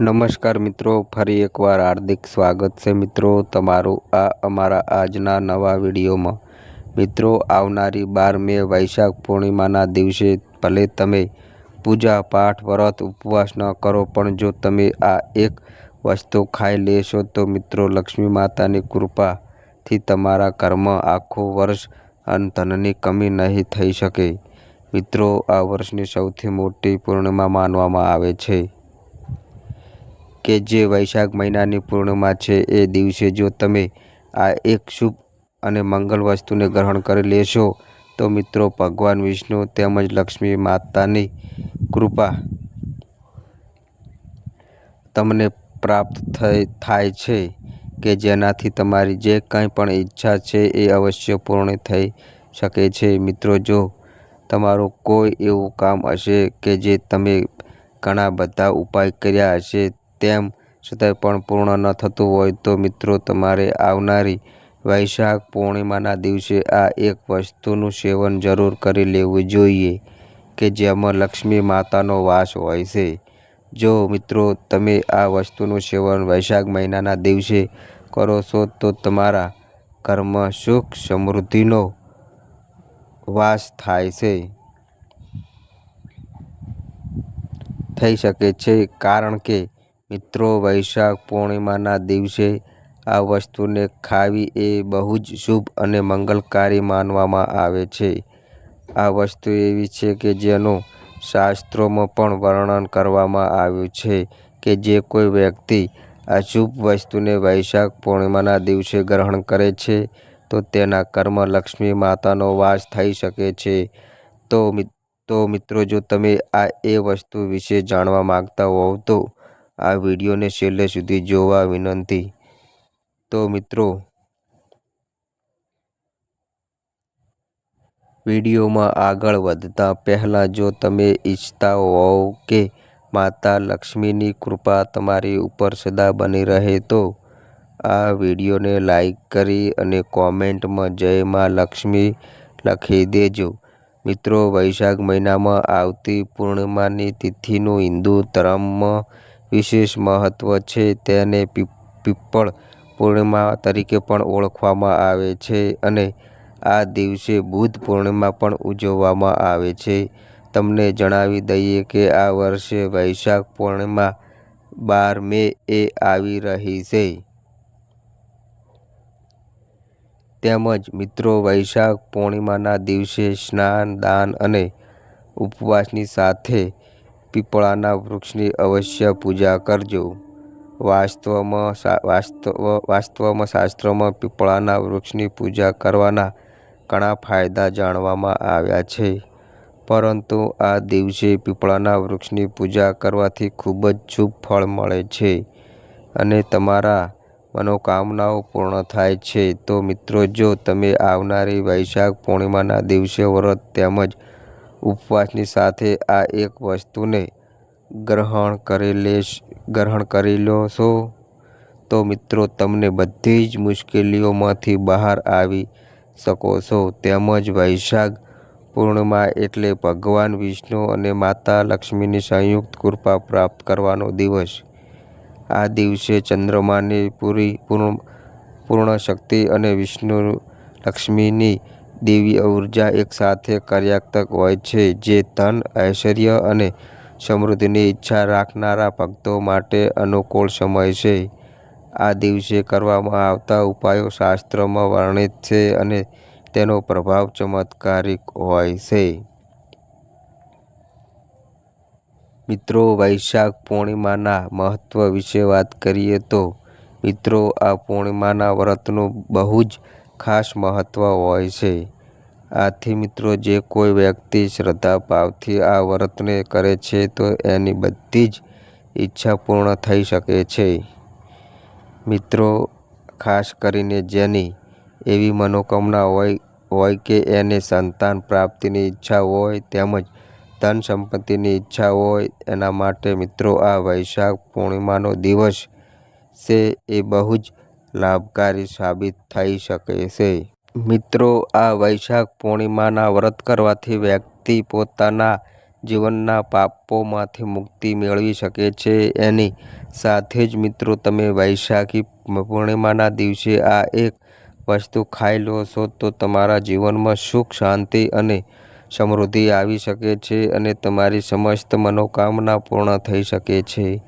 નમસ્કાર મિત્રો, ફરી એકવાર હાર્દિક સ્વાગત છે મિત્રો તમારું આ અમારા આજના નવા વિડીયોમાં. મિત્રો, આવનારી બાર મે વૈશાખ પૂર્ણિમાના દિવસે ભલે તમે પૂજા, પાઠ, વ્રત, ઉપવાસ ન કરો, પણ જો તમે આ એક વસ્તુ ખાઈ લેશો, તો મિત્રો લક્ષ્મી માતાની કૃપાથી તમારા કર્મ આખું વર્ષ અન્ન ધનની કમી નહીં થઈ શકે. મિત્રો, આ વર્ષની સૌથી મોટી પૂર્ણિમા માનવામાં આવે છે. કે જે વૈશાખ મહિનાની પૂર્ણિમા છે એ દિવસે જો તમે આ એક શુભ અને મંગલ વસ્તુને ગ્રહણ કરી લેશો, તો મિત્રો ભગવાન વિષ્ણુ તેમજ લક્ષ્મી માતાની કૃપા તમને પ્રાપ્ત થઈ, થાય છે કે જેનાથી તમારી જે કંઈ પણ ઈચ્છા છે એ અવશ્ય પૂર્ણ થઈ શકે છે. મિત્રો, જો તમારું કોઈ એવું કામ હશે કે જે તમે ઘણા બધા ઉપાય કર્યા હશે તેમ છતાં પણ પૂર્ણ ન થતું હોય તો મિત્રો તમારે આવનારી વૈશાખ પૂર્ણિમાના દિવસે આ એક વસ્તુનું સેવન જરૂર કરી લેવું જોઈએ કે જેમાં લક્ષ્મી માતાનો વાસ હોય છે. જો મિત્રો તમે આ વસ્તુનું સેવન વૈશાખ મહિનાના દિવસે કરો છો તો તમારા ઘરમાં સુખ સમૃદ્ધિનો વાસ થાય છે. થઈ શકે છે કારણ કે મિત્રો, વૈશાખ પૂર્ણિમાના દિવસે આ વસ્તુને ખાવી એ બહુ જ શુભ અને મંગલકારી માનવામાં આવે છે. આ વસ્તુ એવી છે કે જેનું શાસ્ત્રોમાં પણ વર્ણન કરવામાં આવ્યું છે કે જે કોઈ વ્યક્તિ આ શુભ વસ્તુને વૈશાખ પૂર્ણિમાના દિવસે ગ્રહણ કરે છે, તો તેના કર્મ લક્ષ્મી માતાનો વાસ થઈ શકે છે. તો તો મિત્રો, જો તમે આ એ વસ્તુ વિશે જાણવા માંગતા હોવ તો આ વિડીયોને છેલ્લે સુધી જોવા વિનંતી. તો મિત્રો, વિડીયોમાં આગળ વધતા પહેલાં જો તમે ઈચ્છતા હોવ કે માતા લક્ષ્મીની કૃપા તમારી ઉપર સદા બની રહે તો આ વિડીયોને લાઈક કરી અને કોમેન્ટમાં જય માં લક્ષ્મી લખી દેજો. મિત્રો, વૈશાખ મહિનામાં આવતી પૂર્ણિમાની તિથિનું હિન્દુ ધર્મમાં વિશેષ મહત્ત્વ છે તેને પીપળ પૂર્ણિમા તરીકે પણ ઓળખવામાં આવે છે અને આ દિવસે બુદ્ધ પૂર્ણિમા પણ ઉજવવામાં આવે છે. તમને જણાવી દઈએ કે આ વર્ષે વૈશાખ પૂર્ણિમા બાર મે એ આવી રહી છે. તેમજ મિત્રો, વૈશાખ પૂર્ણિમાના દિવસે સ્નાન, દાન અને ઉપવાસની સાથે પીપળાના વૃક્ષની અવશ્ય પૂજા કરજો. વાસ્તવમાં વાસ્તવ, વાસ્તવમાં શાસ્ત્રોમાં પીપળાના વૃક્ષની પૂજા કરવાના ઘણા ફાયદા જાણવામાં આવ્યા છે. પરંતુ આ દિવસે પીપળાના વૃક્ષની પૂજા કરવાથી ખૂબ જ શુભ ફળ મળે છે અને તમારા મનોકામનાઓ પૂર્ણ થાય છે. તો મિત્રો, જો તમે આવનારી વૈશાખ પૂર્ણિમાના દિવસે વ્રત તેમજ ઉપવાસની સાથે આ એક વસ્તુને ગ્રહણ કરી લેશ ગ્રહણ કરી લો છો તો મિત્રો, તમને બધી જ મુશ્કેલીઓમાંથી બહાર આવી શકો છો. તેમજ વૈશાખ પૂર્ણિમા એટલે ભગવાન વિષ્ણુ અને માતા લક્ષ્મીની સંયુક્ત કૃપા પ્રાપ્ત કરવાનો દિવસ. આ દિવસે ચંદ્રમાની પૂરી પૂર્ણ પૂર્ણ શક્તિ અને વિષ્ણુ લક્ષ્મીની દિવ્ય ઊર્જા એકસાથે કાર્યાત્મક હોય છે, જે ધન, ઐશ્વર્ય અને સમૃદ્ધિની ઈચ્છા રાખનારા ભક્તો માટે અનુકૂળ સમય છે. આ દિવસે કરવામાં આવતા ઉપાયો શાસ્ત્રોમાં વર્ણિત છે અને તેનો પ્રભાવ ચમત્કારિક હોય છે. મિત્રો, વૈશાખ પૂર્ણિમાના મહત્ત્વ વિશે વાત કરીએ તો મિત્રો, આ પૂર્ણિમાના વ્રતનું બહુ જ ખાસ મહત્ત્વ હોય છે. આથી મિત્રો, જે કોઈ વ્યક્તિ શ્રદ્ધા ભાવથી આ વ્રતને કરે છે, તો એની બધી જ ઈચ્છા પૂર્ણ થઈ શકે છે. મિત્રો, ખાસ કરીને જેની એવી મનોકામના હોય હોય કે એને સંતાન પ્રાપ્તિની ઈચ્છા હોય, તેમજ ધન સંપત્તિની ઈચ્છા હોય, એના માટે મિત્રો, આ વૈશાખ પૂર્ણિમાનો દિવસ છે એ બહુ જ લાભકારી સાબિત થઈ શકે છે. મિત્રો, આ વૈશાખ પૂર્ણિમાના વ્રત કરવાથી વ્યક્તિ પોતાના જીવનના પાપોમાંથી મુક્તિ મેળવી શકે છે. એની સાથે જ મિત્રો, તમે વૈશાખી પૂર્ણિમાના દિવસે આ એક વસ્તુ ખાઈ લો છો તો તમારા જીવનમાં સુખ, શાંતિ અને સમૃદ્ધિ આવી શકે છે અને તમારી સમસ્ત મનોકામના પૂર્ણ થઈ શકે છે.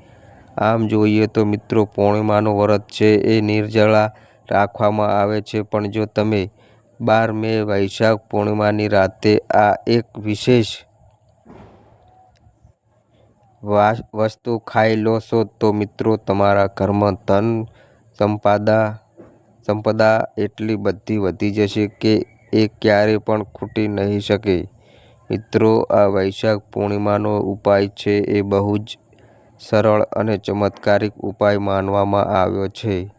આમ જોઈએ તો મિત્રો પૂર્ણિમાનું વ્રત છે એ નિર્જળા રાખવામાં આવે છે. પણ જો તમે બાર મે વૈશાખ પૂર્ણિમાની રાતે આ એક વિશેષ વસ્તુ ખાઈ લો છો, તો મિત્રો તમારા ઘરમાં ધન સંપાદા, સંપદા એટલી બધી વધી જશે કે એ ક્યારે પણ ખૂટી નહીં શકે. મિત્રો, આ વૈશાખ પૂર્ણિમાનો ઉપાય છે એ બહુ જ સરળ અને ચમત્કારિક ઉપાય માનવામાં આવ્યો છે.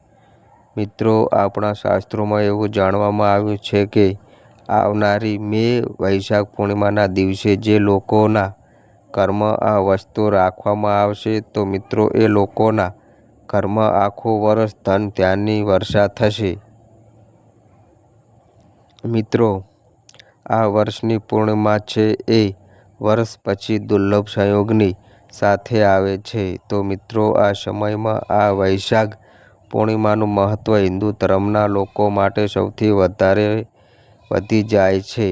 મિત્રો, આપણા શાસ્ત્રોમાં એવું જાણવામાં આવ્યું છે કે આવનારી મે વૈશાખ પૂર્ણિમાના દિવસે જે લોકોના કર્મ આ વસ્તુ રાખવામાં આવશે, તો મિત્રો, એ લોકોના કર્મ આખું વર્ષ ધન ત્યાંની વર્ષા થશે. મિત્રો, આ વર્ષની પૂર્ણિમા છે એ વર્ષ પછી દુર્લભ સંયોગની સાથે આવે છે. તો મિત્રો, આ સમયમાં આ વૈશાખ પૂર્ણિમાનું મહત્ત્વ હિન્દુ ધર્મના લોકો માટે સૌથી વધારે વધી જાય છે.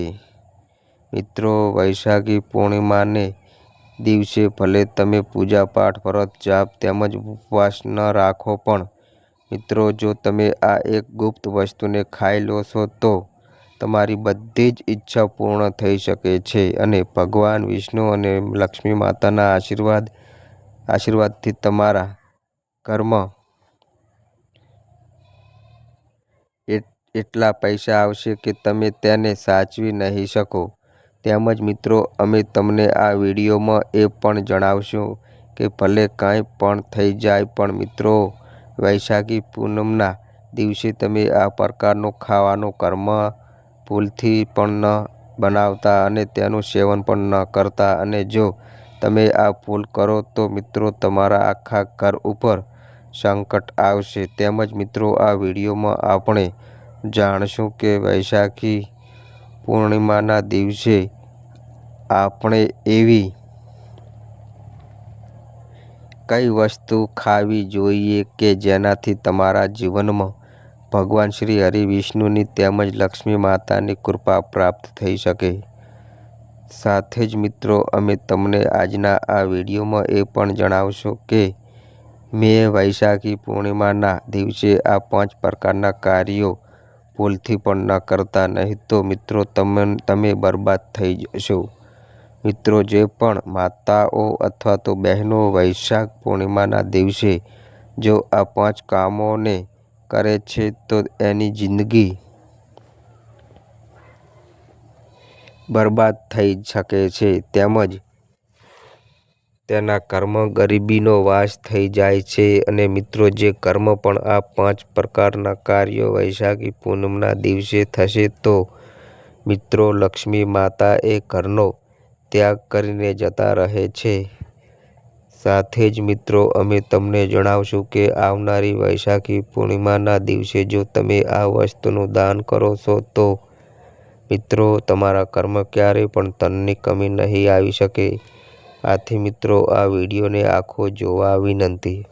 મિત્રો, વૈશાખી પૂર્ણિમાને દિવસે ભલે તમે પૂજાપાઠ, વ્રત, જાપ તેમજ ઉપવાસ ન રાખો પણ મિત્રો, જો તમે આ એક ગુપ્ત વસ્તુને ખાઈ લો છો તો તમારી બધી જ ઈચ્છા પૂર્ણ થઈ શકે છે અને ભગવાન, વિષ્ણુ અને લક્ષ્મી માતાના આશીર્વાદ, આશીર્વાદથી તમારા કર્મ એટલા પૈસા આવશે કે તમે તેને સાચવી નહીં શકો. તેમજ મિત્રો, અમે તમને આ વિડીયોમાં એ પણ જણાવશું કે ભલે કાંઈ પણ થઈ જાય, પણ મિત્રો, વૈશાખી પૂનમના દિવસે તમે આ પ્રકારનું ખાવાનું ઘરમાં ભૂલથી પણ ન બનાવતા અને તેનું સેવન પણ ન કરતા. અને જો તમે આ ભૂલ કરો તો મિત્રો તમારા આખા ઘર ઉપર સંકટ આવશે. તેમજ મિત્રો, આ વિડીયોમાં આપણે જાણશું કે વૈશાખી પૂર્ણિમાના દિવસે આપણે એવી કઈ વસ્તુ ખાવી જોઈએ કે જેનાથી તમારા જીવનમાં ભગવાન શ્રી હરિ વિષ્ણુની તેમજ લક્ષ્મી માતાની કૃપા પ્રાપ્ત થઈ શકે. સાથે જ મિત્રો, અમે તમને આજના આ વિડીયોમાં એ પણ જણાવશો કે, મેં વૈશાખી પૂર્ણિમાના દિવસે આ પાંચ પ્રકારના કાર્યો ભૂલથી પણ ન કરતા, નહીં તો મિત્રો તમે તમે બરબાદ થઈ જશો. મિત્રો, જે પણ માતાઓ અથવા તો બહેનો વૈશાખ પૂર્ણિમાના દિવસે જો આ પાંચ કામોને કરે છે તો એની જિંદગી બરબાદ થઈ શકે છે. તેમજ તેના કર્મ ગરીબીનો વાસ થઈ જાય છે અને મિત્રો, જે કર્મ પણ આ પાંચ પ્રકારના કાર્યો વૈશાખી પૂનમના દિવસે થશે, તો મિત્રો, લક્ષ્મી માતા એ ઘરનો ત્યાગ કરીને જતા રહે છે. સાથે જ મિત્રો, અમે તમને જણાવશું કે આવનારી વૈશાખી પૂર્ણિમાના દિવસે જો તમે આ વસ્તુનું દાન કરો છો, તો મિત્રો, તમારા કર્મ ક્યારેય પણ તનની કમી નહીં આવી શકે. આથી મિત્રો, આ વિડીયોને આખો જોવા વિનંતી.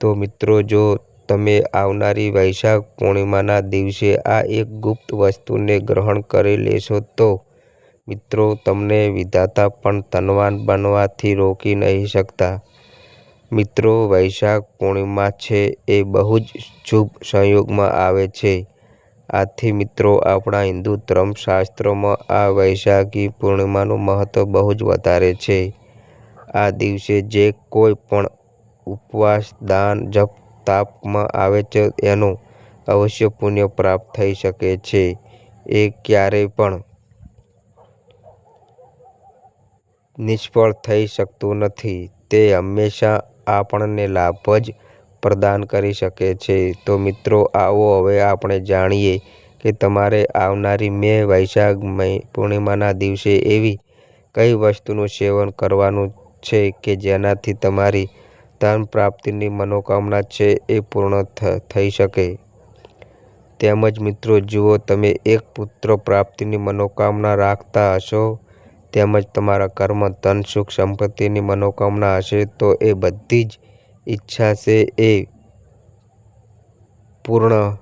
તો મિત્રો, જો તમે આવનારી વૈશાખ પૂર્ણિમાના દિવસે આ એક ગુપ્ત વસ્તુને ગ્રહણ કરી લેશો, તો મિત્રો, તમને વિધાતા પણ ધનવાન બનવાથી રોકી નહીં શકતા. મિત્રો, વૈશાખ પૂર્ણિમા છે એ બહુ જ શુભ સંયોગમાં આવે છે. આથી મિત્રો, આપણા હિન્દુ ધર્મશાસ્ત્રોમાં આ વૈશાખી પૂર્ણિમાનું મહત્ત્વ બહુ જ વધારે છે. આ દિવસે જે કોઈ પણ ઉપવાસ, દાન, જપ, તાપમાં આવે છે, એનું અવશ્ય પુણ્ય પ્રાપ્ત થઈ શકે છે. એ ક્યારેય પણ નિષ્ફળ થઈ શકતું નથી. તે હંમેશા આપણને લાભ જ પ્રદાન કરી શકે છે. તો મિત્રો, આવો હવે આપણે જાણીએ કે તમારે આવનારી મે વૈશાખ પૂર્ણિમાના દિવસે એવી કઈ વસ્તુનું સેવન કરવાનું છે કે જેનાથી તમારી ધન પ્રાપ્તિની મનોકામના છે એ પૂર્ણ થઈ શકે? તેમજ મિત્રો, જુઓ તમે એક પુત્ર પ્રાપ્તિની મનોકામના રાખતા હશો તેમજ તમારા કર્મ, ધન, સુખ, સંપત્તિની મનોકામના હશે તો એ બધી જ ઈચ્છા છે એ પૂર્ણ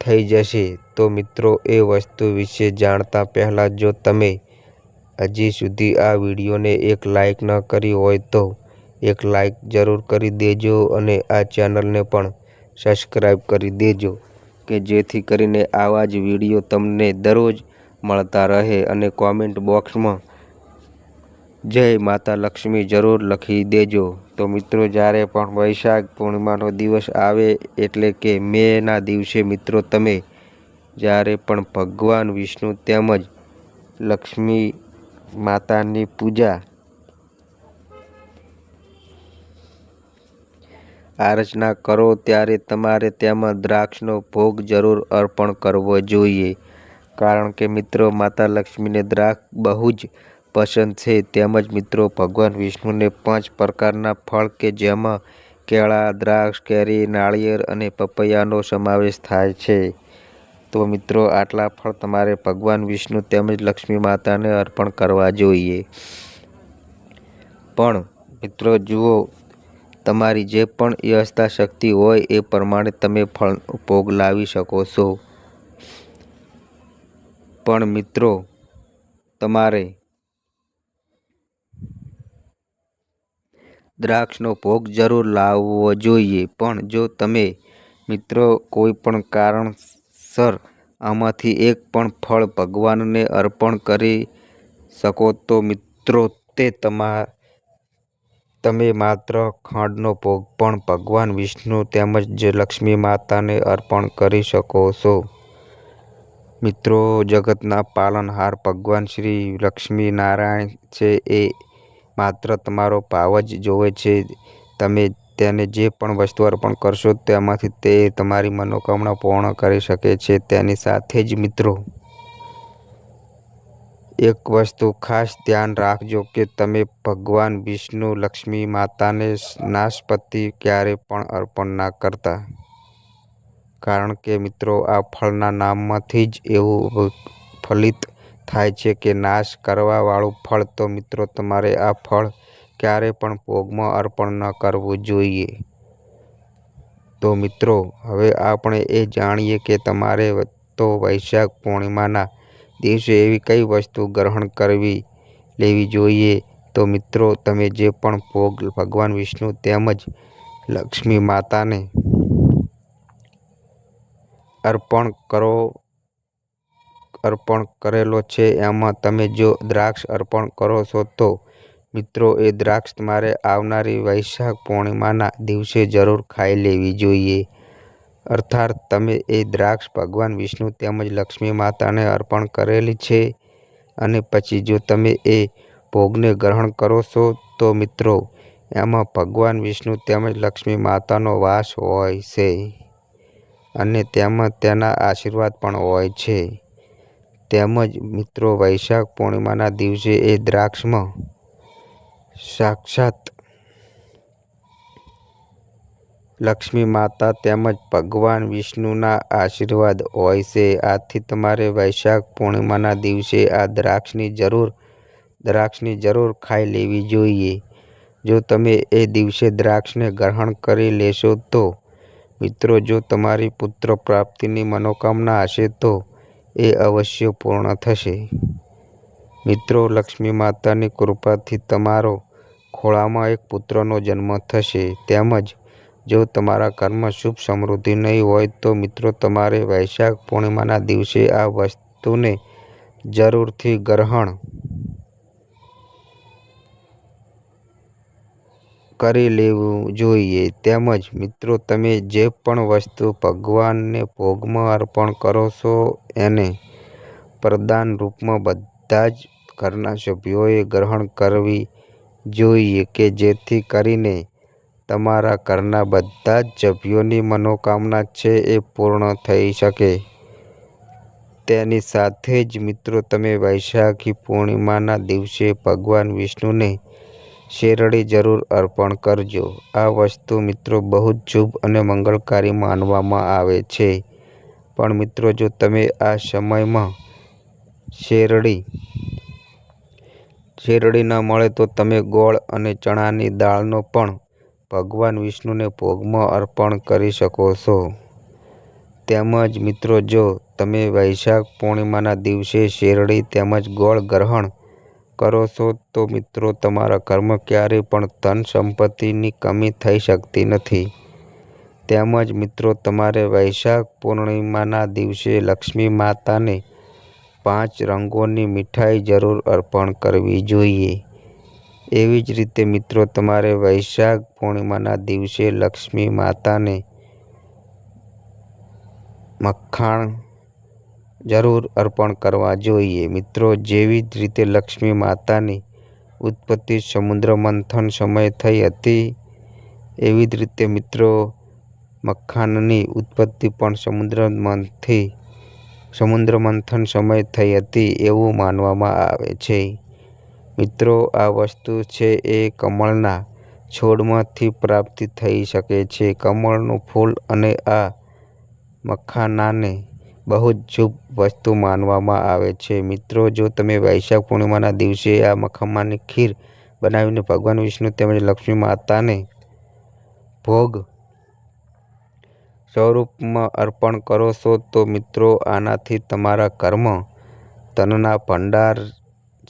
થઈ જશે. તો મિત્રો, એ વસ્તુ વિશે જાણતા પહેલાં જો તમે હજી સુધી આ વિડીયોને એક લાઈક ન કરી હોય તો એક લાઈક જરૂર કરી દેજો અને આ ચેનલને પણ સબસ્ક્રાઈબ કરી દેજો. કે જેથી કરીને આવા જ વીડિયો તમને દરરોજ મળતા રહે અને કોમેન્ટ બોક્સમાં જય માતા લક્ષ્મી જરૂર લખી દેજો. તો મિત્રો, જ્યારે પણ વૈશાખ પૂર્ણિમાનો દિવસ આવે એટલે કે મેના દિવસે મિત્રો, તમે જ્યારે પણ ભગવાન, વિષ્ણુ તેમજ લક્ષ્મી માતાની પૂજા આરચના કરો ત્યારે તમારે તેમાં દ્રાક્ષનો ભોગ જરૂર અર્પણ કરવો જોઈએ. કારણ કે મિત્રો, માતા લક્ષ્મીને દ્રાક્ષ બહુ જ પસંદ છે. તેમજ મિત્રો, ભગવાન વિષ્ણુને પાંચ પ્રકારના ફળ કે જેમાં કેળા, દ્રાક્ષ, કેરી, નાળિયેર અને પપૈયાનો સમાવેશ થાય છે. તો મિત્રો, આટલા ફળ તમારે ભગવાન વિષ્ણુ તેમજ લક્ષ્મી માતાને અર્પણ કરવા જોઈએ. પણ મિત્રો, જુઓ તમારી જે પણ વ્યવસ્થા શક્તિ હોય એ પ્રમાણે તમે ફળ ભોગ લાવી શકો છો. પણ મિત્રો, તમારે દ્રાક્ષનો ભોગ જરૂર લાવવો જોઈએ. પણ જો તમે મિત્રો કોઈ પણ કારણસર આમાંથી એક પણ ફળ ભગવાનને અર્પણ કરી શકો તો મિત્રો, તે તમા તમે માત્ર ખાંડનો ભોગ પણ ભગવાન વિષ્ણુ તેમજ લક્ષ્મી માતાને અર્પણ કરી શકો છો. મિત્રો, જગતના પાલનહાર ભગવાન શ્રી લક્ષ્મી નારાયણ છે એ માત્ર તમારો ભાવ જ જોવે છે. તમે તેને જે પણ વસ્તુ અર્પણ કરશો તેમાંથી તે તમારી મનોકામના પૂર્ણ કરી શકે છે. તેની સાથે જ મિત્રો એક વસ્તુ ખાસ ધ્યાન રાખજો કે તમે ભગવાન વિષ્ણુ, લક્ષ્મી માતાને નાશપતિ ક્યારે પણ અર્પણ ના કરતા. કારણ કે મિત્રો, આ ફળના નામમાંથી જ એવું ફલિત થાય છે કે નાશ કરવાવાળું ફળ તો મિત્રો તમારે આ ફળ ક્યારે પણ ભોગમાં અર્પણ ન કરવું જોઈએ. તો મિત્રો, હવે આપણે એ જાણીએ કે તમારે તો વૈશાખ પૂર્ણિમાના દિવસે એવી કઈ વસ્તુ ગ્રહણ કરવી, લેવી જોઈએ? તો મિત્રો, તમે જે પણ ભોગ ભગવાન વિષ્ણુ તેમજ લક્ષ્મી માતાને અર્પણ કરો, અર્પણ કરેલો છે, એમાં તમે જો દ્રાક્ષ અર્પણ કરો છો, તો મિત્રો, એ દ્રાક્ષ તમારે આવનારી વૈશાખ પૂર્ણિમાના દિવસે જરૂર ખાઈ લેવી જોઈએ. અર્થાત તમે એ દ્રાક્ષ ભગવાન વિષ્ણુ તેમજ લક્ષ્મી માતાને અર્પણ કરેલી છે અને પછી જો તમે એ ભોગને ગ્રહણ કરો છો, તો મિત્રો, એમાં ભગવાન વિષ્ણુ તેમજ લક્ષ્મી માતાનો વાસ હોય છે અને તેમાં તેના આશીર્વાદ પણ હોય છે. તેમજ મિત્રો, વૈશાખ પૂર્ણિમાના દિવસે એ દ્રાક્ષમાં સાક્ષાત લક્ષ્મી માતા તેમજ ભગવાન વિષ્ણુના આશીર્વાદ હોય છે. આથી તમારે વૈશાખ પૂર્ણિમાના દિવસે આ દ્રાક્ષની જરૂર દ્રાક્ષની જરૂર ખાઈ લેવી જોઈએ. જો તમે એ દિવસે દ્રાક્ષને ગ્રહણ કરી લેશો તો, મિત્રો, જો તમારી પુત્ર પ્રાપ્તિની મનોકામના હશે તો એ અવશ્ય પૂર્ણ થશે. મિત્રો, લક્ષ્મી માતાની કૃપાથી તમારો ખોળામાં એક પુત્રનો જન્મ થશે. તેમજ જો તમારા ઘરમાં શુભ સમૃદ્ધિ નહીં હોય તો મિત્રો તમારે વૈશાખ પૂર્ણિમાના દિવસે આ વસ્તુને જરૂરથી ગ્રહણ કરી લેવું જોઈએ. તેમજ મિત્રો તમે જે પણ વસ્તુ ભગવાનને ભોગમાં અર્પણ કરો છો એને પ્રદાન રૂપમાં બધા જ ઘરના સભ્યોએ ગ્રહણ કરવી જોઈએ કે જેથી કરીને તમારા ઘરના બધા જ સભ્યોની મનોકામના છે એ પૂર્ણ થઈ શકે તેની સાથે જ મિત્રો, તમે વૈશાખી પૂર્ણિમાના દિવસે ભગવાન વિષ્ણુને શેરડી જરૂર અર્પણ કરજો. આ વસ્તુ મિત્રો બહુ જ શુભ અને મંગળકારી માનવામાં આવે છે. પણ મિત્રો, જો તમે આ સમયમાં શેરડી શેરડી ન મળે તો તમે ગોળ અને ચણાની દાળનો પણ ભગવાન વિષ્ણુને ભોગમાં અર્પણ કરી શકો છો. તેમજ મિત્રો, જો તમે વૈશાખ પૂર્ણિમાના દિવસે શેરડી તેમજ ગોળ ગ્રહણ કરો છો, તો મિત્રો, તમારા કર્મ ક્યારેય પણ ધન સંપત્તિની કમી થઈ શકતી નથી. તેમજ મિત્રો, તમારે વૈશાખ પૂર્ણિમાના દિવસે લક્ષ્મી માતાને પાંચ રંગોની મીઠાઈ જરૂર અર્પણ કરવી જોઈએ. એવી જ રીતે મિત્રો, તમારે વૈશાખ પૂર્ણિમાના દિવસે લક્ષ્મી માતાને મખાણ જરૂર અર્પણ કરવા જોઈએ. મિત્રો, જેવી જ રીતે લક્ષ્મી માતાની ઉત્પત્તિ સમુદ્ર મંથન સમયે થઈ હતી, એવી જ રીતે મિત્રો મખાનની ઉત્પત્તિ પણ સમુદ્રમાંથી સમુદ્ર મંથન સમયે થઈ હતી એવું માનવામાં આવે છે. મિત્રો, આ વસ્તુ છે એ કમળના છોડમાંથી પ્રાપ્ત થઈ શકે છે. કમળનું ફૂલ અને આ મખાનાને બહુ જ શુભ વસ્તુ માનવામાં આવે છે. મિત્રો, જો તમે વૈશાખ પૂર્ણિમાના દિવસે આ મખમાની ખીર બનાવીને ભગવાન વિષ્ણુ તેમજ લક્ષ્મી માતાને ભોગ સ્વરૂપમાં અર્પણ કરો છો, તો મિત્રો, આનાથી તમારા કર્મ, ધનના ભંડાર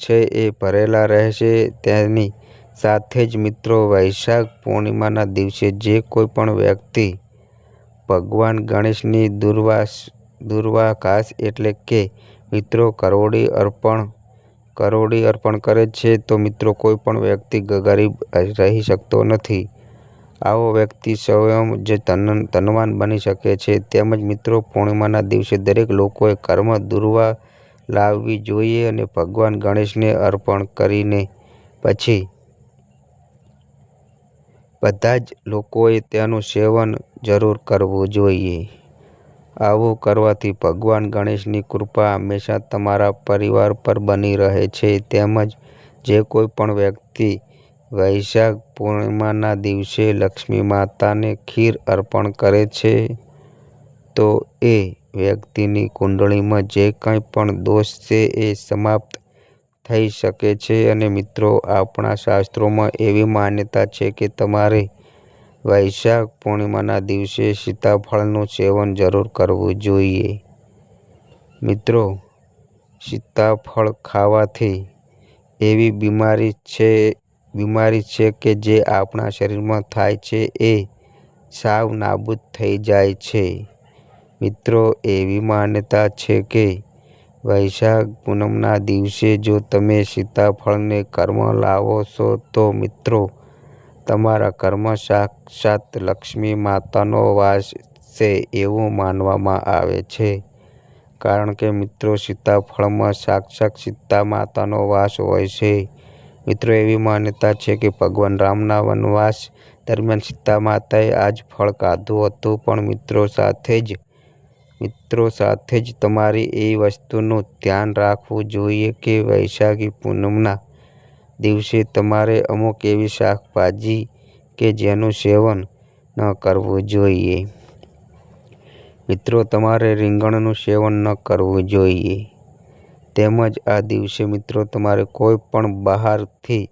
છે એ ભરેલા રહેશે. તેની સાથે જ મિત્રો, વૈશાખ પૂર્ણિમાના દિવસે જે કોઈ પણ વ્યક્તિ ભગવાન ગણેશની દુર્વાસ દુર્વા એટલે કે મિત્રો કરોડી અર્પણ કરોડી અર્પણ કરે છે, તો મિત્રો કોઈ પણ વ્યક્તિ ગરીબ રહી શકતો નથી. આવો વ્યક્તિ સ્વયં જ ધનવાન બની શકે છે. તેમજ મિત્રો, પૂર્ણિમાના દિવસે દરેક લોકોએ કર્મ, દૂર્વા લાવવી જોઈએ અને ભગવાન ગણેશને અર્પણ કરીને પછી બધા જ લોકોએ તેનું સેવન જરૂર કરવું જોઈએ. આવું કરવાથી ભગવાન ગણેશની કૃપા હંમેશા તમારા પરિવાર પર બની રહે છે. તેમજ જે કોઈ પણ વ્યક્તિ વૈશાખ પૂર્ણિમાના દિવસે લક્ષ્મી માતાને ખીર અર્પણ કરે છે, તો એ વ્યક્તિની કુંડળીમાં જે કંઈ પણ દોષ છે એ સમાપ્ત થઈ શકે છે. અને મિત્રો, આપણા શાસ્ત્રોમાં એવી માન્યતા છે કે તમારે વૈશાખ પૂર્ણિમાના દિવસે સીતાફળનું સેવન જરૂર કરવું જોઈએ. મિત્રો, સીતાફળ ખાવાથી એવી બીમારી છે બીમારી છે કે જે આપણા શરીરમાં થાય છે એ સાવ નાબૂદ થઈ જાય છે. મિત્રો, એવી માન્યતા છે કે વૈશાખ પૂનમના દિવસે જો તમે સીતાફળને ઘરમાં લાવો છો, તો મિત્રો, તમારા ઘરમાં સાક્ષાત લક્ષ્મી માતાનો વાસ છે એવું માનવામાં આવે છે. કારણ કે મિત્રો, સીતાફળમાં સાક્ષાત સીતા માતાનો વાસ હોય છે. મિત્રો, એવી માન્યતા છે કે ભગવાન રામના વનવાસ દરમિયાન સીતા માતાએ આ જ ફળ ખાધું હતું. પણ મિત્રો, સાથે જ મિત્રો, સાથે જ તમારે એ વસ્તુનું ધ્યાન રાખવું જોઈએ કે વૈશાખી પૂનમના દિવસે તમારે અમુક એવી શાકભાજી કે જેનું સેવન ન કરવું જોઈએ. મિત્રો, તમારે રીંગણનું સેવન ન કરવું જોઈએ. તેમજ આ દિવસે, મિત્રો, તમારે કોઈ પણ બહારથી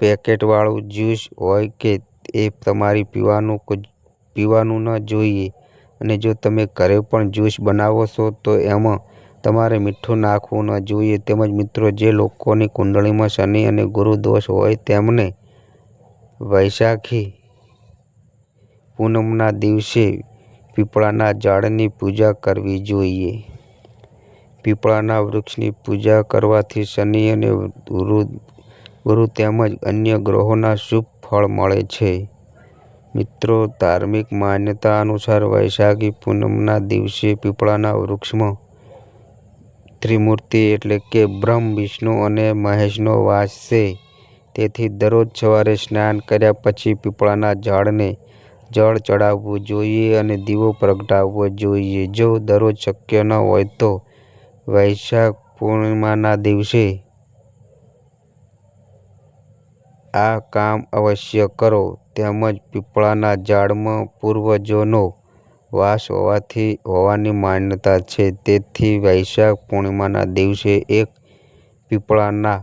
પેકેટવાળું જ્યુસ હોય કે એ તમારે પીવાનું પીવાનું ન જોઈએ. અને જો તમે ઘરે પણ જ્યુસ બનાવો છો, તો એમાં તમારે મીઠું નાખવું ન જોઈએ. તેમજ મિત્રો, જે લોકોની કુંડળીમાં શનિ અને ગુરુ દોષ હોય, તેમને વૈશાખી પૂનમના દિવસે પીપળાના ઝાડની પૂજા કરવી જોઈએ. પીપળાના વૃક્ષની પૂજા કરવાથી શનિ અને ગુરુ તેમજ અન્ય ગ્રહોના શુભ ફળ મળે છે. મિત્રો, ધાર્મિક માન્યતા અનુસાર વૈશાખી પૂનમના દિવસે પીપળાના વૃક્ષમાં ત્રિમૂર્તિ એટલે કે બ્રહ્મ, વિષ્ણુ અને મહેશનો વાસ છે. તેથી દરરોજ સવારે સ્નાન કર્યા પછી પીપળાના ઝાડને જળ ચડાવવું જોઈએ અને દીવો પ્રગટાવવો જોઈએ. જો દરરોજ શક્ય ન હોય તો વૈશાખ પૂર્ણિમાના દિવસે આ કામ અવશ્ય કરો. તેમજ પીપળાના ઝાડમાં પૂર્વજોનો વાસ હોવાથી હોવાની માન્યતા છે. તેથી વૈશાખ પૂર્ણિમાના દિવસે એક પીપળાના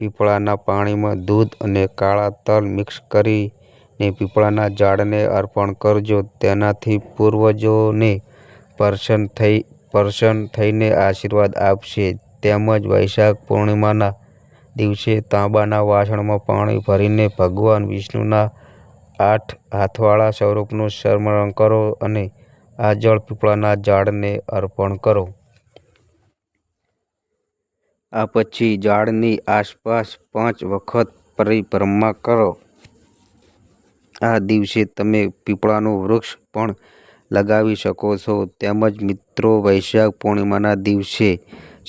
પીપળાના પાણીમાં દૂધ અને કાળા તલ મિક્સ કરીને પીપળાના ઝાડને અર્પણ કરજો. તેનાથી પૂર્વજોને પ્રસન્ન થઈ, પ્રસન્ન થઈને આશીર્વાદ આપશે. તેમજ વૈશાખ પૂર્ણિમાના દિવસે તાંબાના વાસણમાં પાણી ભરીને ભગવાન વિષ્ણુના આઠ હાથવાળા સ્વરૂપનું સ્મરણ કરો અને આ જળ પીપળાના ઝાડને અર્પણ કરો. આ પછી ઝાડની આસપાસ પાંચ વખત પરિભ્રમા કરો. આ દિવસે તમે પીપળાનું વૃક્ષ પણ લગાવી શકો છો. તેમજ મિત્રો, વૈશાખ પૂર્ણિમાના દિવસે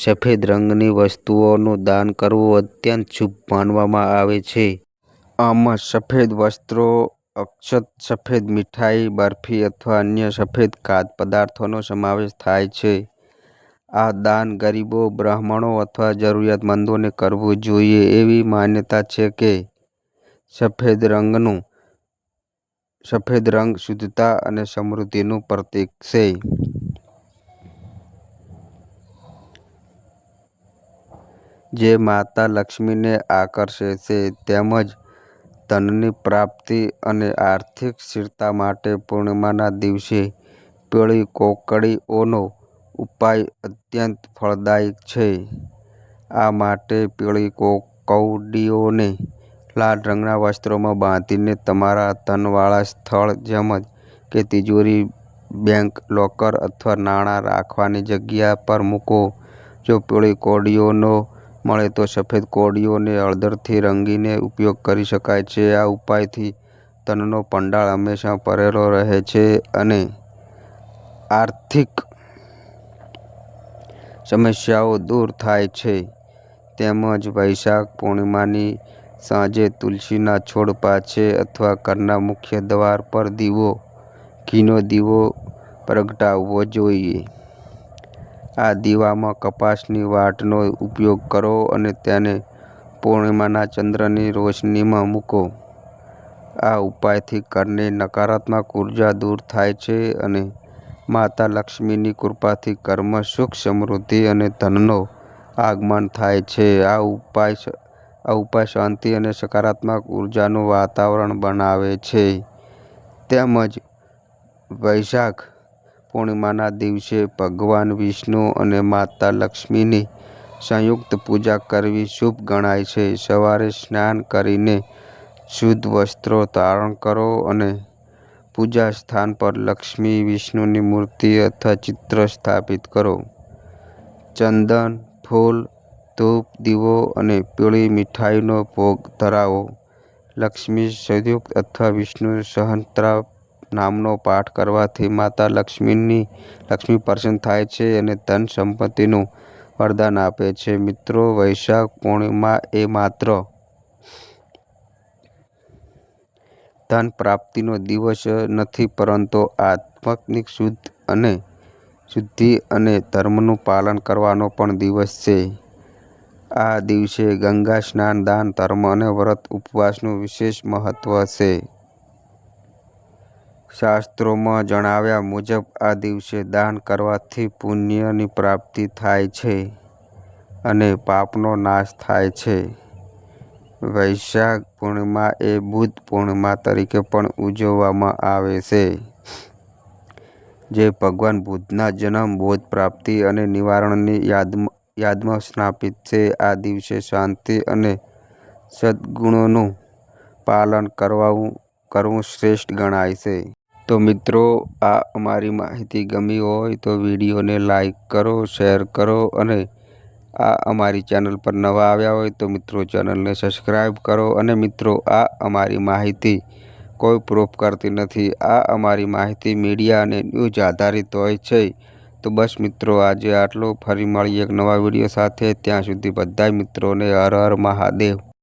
સફેદ રંગની વસ્તુઓનું દાન કરવું અત્યંત શુભ માનવામાં આવે છે. આમાં સફેદ વસ્ત્રો, અક્ષત, સફેદ મીઠાઈ, બરફી અથવા અન્ય સફેદ ખાદ્ય પદાર્થોનો સમાવેશ થાય છે. આ દાન ગરીબો, બ્રાહ્મણો અથવા જરૂરિયાતમંદોને કરવું જોઈએ. એવી માન્યતા છે કે સફેદ રંગનું સફેદ રંગ શુદ્ધતા અને સમૃદ્ધિનું પ્રતીક છે. જે માતા લક્ષ્મીને આકર્ષે છે. તેમજ ધનની પ્રાપ્તિ અને આર્થિક સ્થિરતા માટે પૂર્ણિમાના દિવસે પીળી કોકડીઓનો ઉપાય અત્યંત ફળદાયક છે. આ માટે પીળી કૌડીઓને લાલ રંગના વસ્ત્રોમાં બાંધીને તમારા ધનવાળા સ્થળ જેમ કે તિજોરી, બેંક લોકર અથવા નાણાં રાખવાની જગ્યા પર મૂકો. જો પીળી કૌડીઓ ન મળે તો સફેદ કોળીઓને હળદરથી રંગીને ઉપયોગ કરી શકાય છે. આ ઉપાયથી તનનો પંડાળ હંમેશા ભરેલો રહે છે અને આર્થિક સમસ્યાઓ દૂર થાય છે. તેમજ વૈશાખ પૂર્ણિમાની સાંજે તુલસીના છોડ પાછે અથવા ઘરના મુખ્ય દ્વાર પર દીવો, ઘીનો દીવો પ્રગટાવવો જોઈએ. આ દીવામાં કપાસની વાટનો ઉપયોગ કરો અને તેને પૂર્ણિમાના ચંદ્રની રોશનીમાં મૂકો. આ ઉપાયથી ઘરની નકારાત્મક ઊર્જા દૂર થાય છે અને માતા લક્ષ્મીની કૃપાથી ઘરમાં સુખ, સમૃદ્ધિ અને ધનનો આગમન થાય છે. આ ઉપાય આ ઉપાય શાંતિ અને સકારાત્મક ઉર્જાનું વાતાવરણ બનાવે છે. તેમજ વૈશાખ પૂર્ણિમાના દિવસે ભગવાન વિષ્ણુ અને માતા લક્ષ્મીની સંયુક્ત પૂજા કરવી શુભ ગણાય છે. સવારે સ્નાન કરીને શુદ્ધ વસ્ત્રો ધારણ કરો અને પૂજા સ્થાન પર લક્ષ્મી, વિષ્ણુની મૂર્તિ અથવા ચિત્ર સ્થાપિત કરો. ચંદન, ફૂલ, ધૂપ, દીવો અને પીળી મીઠાઈનો ભોગ ધરાવો. લક્ષ્મી સંયુક્ત અથવા વિષ્ણુ સહસ્ત્રનામ નામનો પાઠ કરવાથી માતા લક્ષ્મીની લક્ષ્મી પ્રસન્ન થાય છે અને ધન સંપત્તિનું વરદાન આપે છે. મિત્રો વૈશાખ પૂર્ણિમા એ માત્ર ધન પ્રાપ્તિનો દિવસ નથી પરંતુ આત્મકની શુદ્ધ અને શુદ્ધિ અને ધર્મનું પાલન કરવાનો પણ દિવસ છે. આ દિવસે ગંગા સ્નાન, દાન, ધર્મ અને વ્રત ઉપવાસનું વિશેષ મહત્ત્વ છે. શાસ્ત્રોમાં જણાવ્યા મુજબ આ દિવસે દાન કરવાથી પુણ્યની પ્રાપ્તિ થાય છે અને પાપનો નાશ થાય છે. વૈશાખ પૂર્ણિમા એ બુદ્ધ પૂર્ણિમા તરીકે પણ ઉજવવામાં આવે છે. જે ભગવાન બુદ્ધના જન્મ, બોધ પ્રાપ્તિ અને નિવારણની યાદમાં યાદમાં સ્થાપિત છે. આ દિવસે શાંતિ અને સદ્ગુણોનું પાલન કરવું કરવું શ્રેષ્ઠ ગણાય છે. તો મિત્રો આ અમારી માહિતી ગમી હોય તો વિડીયોને લાઈક કરો, શેર કરો અને આ અમારી ચેનલ પર નવા આવ્યા હોય તો મિત્રો ચેનલને સબસ્ક્રાઈબ કરો અને મિત્રો આ અમારી માહિતી કોઈ પ્રૂફ કરતી નથી. આ અમારી માહિતી મીડિયા અને ન્યૂઝ આધારિત હોય છે. તો બસ મિત્રો આજે આટલું. ફરી મળીએ એક નવા વીડિયો સાથે ત્યાં સુધી બધાય મિત્રોને હર હર મહાદેવ.